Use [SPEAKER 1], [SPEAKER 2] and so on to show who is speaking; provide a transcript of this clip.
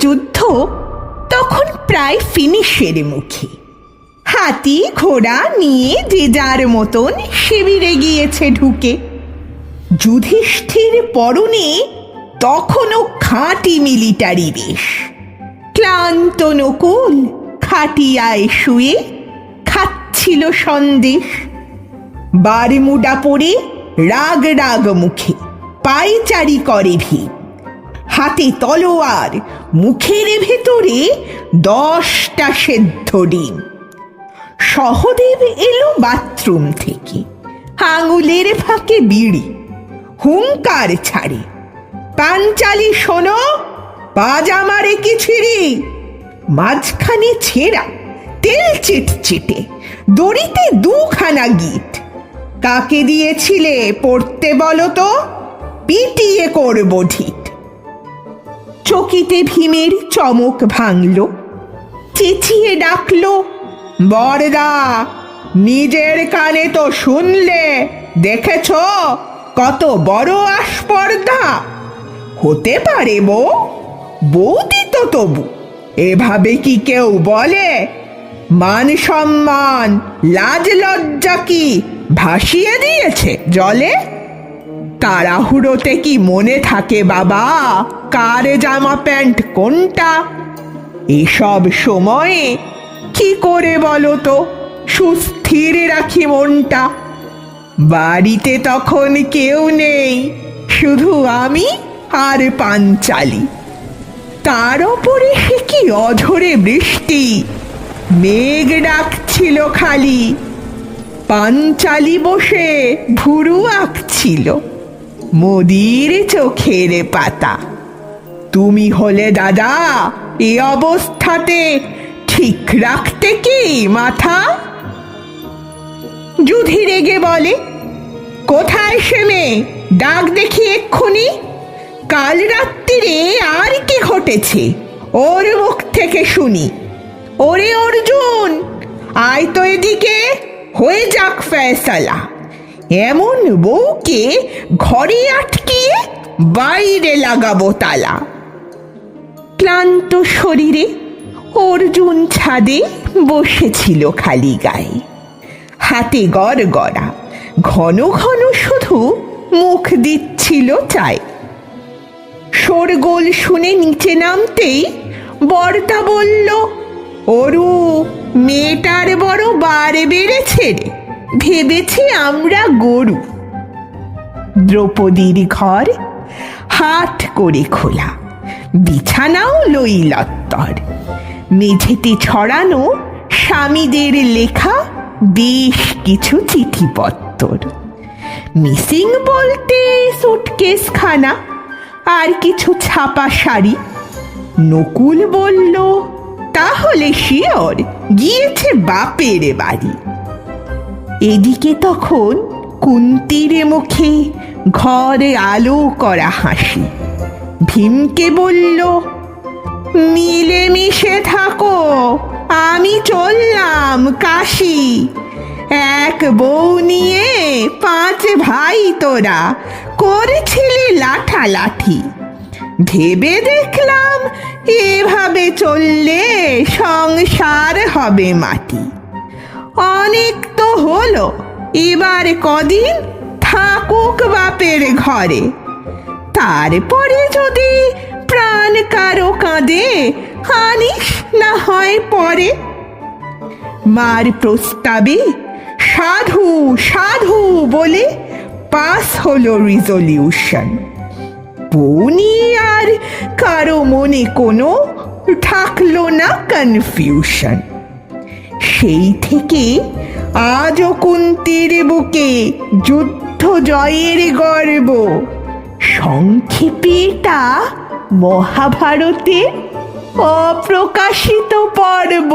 [SPEAKER 1] যুদ্ধ তখন প্রায় ফিনিশের মুখে। হাতি, ঘোড়া নিয়ে যে যার মতন শিবিরে গিয়েছে ঢুকে। যুধিষ্ঠির পরনে তখনও খাঁটি মিলিটারি বেশ। ক্লান্ত নকুল খাটিয়ায় শুয়ে খাচ্ছিল সন্দেশ। বারমুডা পরে রাগ রাগ মুখে পায়চারি করে ভীম হাতে তলোয়ার মুখের ভেতরে দশটা সেদ্ধ ডিম। সহদেব এলো বাথরুম থেকে। আঙুলের ফাঁকে বিড়ি, হুঙ্কার ছাড়ে। পাঞ্চালি, শোনো, পাজামা রেখে ছিড়ি। মাঝখানে ছেঁড়া, তেল চিটচিটে, দড়িতে দুখানা গিট। কাকে দিয়েছিলে পড়তে বলো তো? পিটিয়ে করব ঢিট চকিতে ভীমের চমক ভাঙল। চেঁচিয়ে ডাকলো, বরদা, নিজের কানে তো শুনলে দেখেছ কত বড় আস্পর্ধা। হতে পারে বউ, বৌদি তো তবু, এভাবে কি কেউ বলে? মান সম্মান, লাজ লজ্জা কি ভাসিয়ে দিয়েছে জলে? তাড়াহুড়োতে কি মনে থাকে বাবা? কার জামা প্যান্ট কোনটা? এসব সময়ে কি করে বলো তো? সুস্থির রাখি মনটা। বাড়িতে তখন কেউ নেই, শুধু আমি আর পাঞ্চালি। তার ওপরে সে কি অঝরে বৃষ্টি? মেঘ ডাকছিল খালি। পাঞ্চালি বসে ভুরু আঁকছিল। মোদির চোখের পাতা। তুমি হলে দাদা, এ অবস্থাতে ঠিক রাখতে কি মাথা? যুধি রেগে বলে, কোথায় সে মেয়ে? ডাক দেখি এক্ষুনি। কাল রাত্রিরে আর কি ঘটেছে? ওর মুখ থেকে শুনি। ওরে অর্জুন, আয় তো এদিকে, হয়ে যাক ফয়সালা। এমন বউকে ঘরে আটকিয়ে বাইরে লাগাবো তালা। ক্লান্ত শরীরে অর্জুন ছাদে বসেছিল খালি গায়ে। হাতে গড় গড়া ঘন ঘন শুধু মুখ দিচ্ছিল চায়। শোরগোল শুনে নিচে নামতেই বর্তা বলল অরু মেয়েটার বড় বার বেড়েছে রে। ভেবেছি আমরা গরু। দ্রৌপদীর ঘর হাট করে খোলা। বিছানাও লইলত্তর। মেঝেতে ছড়ানো স্বামীদের লেখা বেশ কিছু চিঠিপত্তর। মিসিং বলতে সুটকেস খানা আর কিছু ছাপা শাড়ি। নকুল বলল, তাহলে শিওর, গিয়েছে বাপের বাড়ি। এদিকে তখন কুন্তির মুখে ঘরে আলো করা হাসি। ভীমকে বলল, মিলেমিশে থাকো, আমি চললাম, কাশি। এক বউ নিয়ে পাঁচ ভাই তোরা করেছিলি লাঠালাঠি। ভেবে দেখলাম, এভাবে চললে সংসার হবে মাটি। অনেক তো হলো। এবার কদিন থাকুক বাপের ঘরে। তারপরে যদি প্রাণ কারও কাঁদে আনিস না হয় পরে। মার প্রস্তাবে, সাধু সাধু বলে পাস হলো রিজলিউশন বউ নিয়ে আর কারও মনে কোনো থাকল না কনফিউশন সেই থেকে আজও কুন্তির বুকে যুদ্ধ জয়ের গর্ব। সংক্ষেপে এটা মহাভারতে অপ্রকাশিত পর্ব।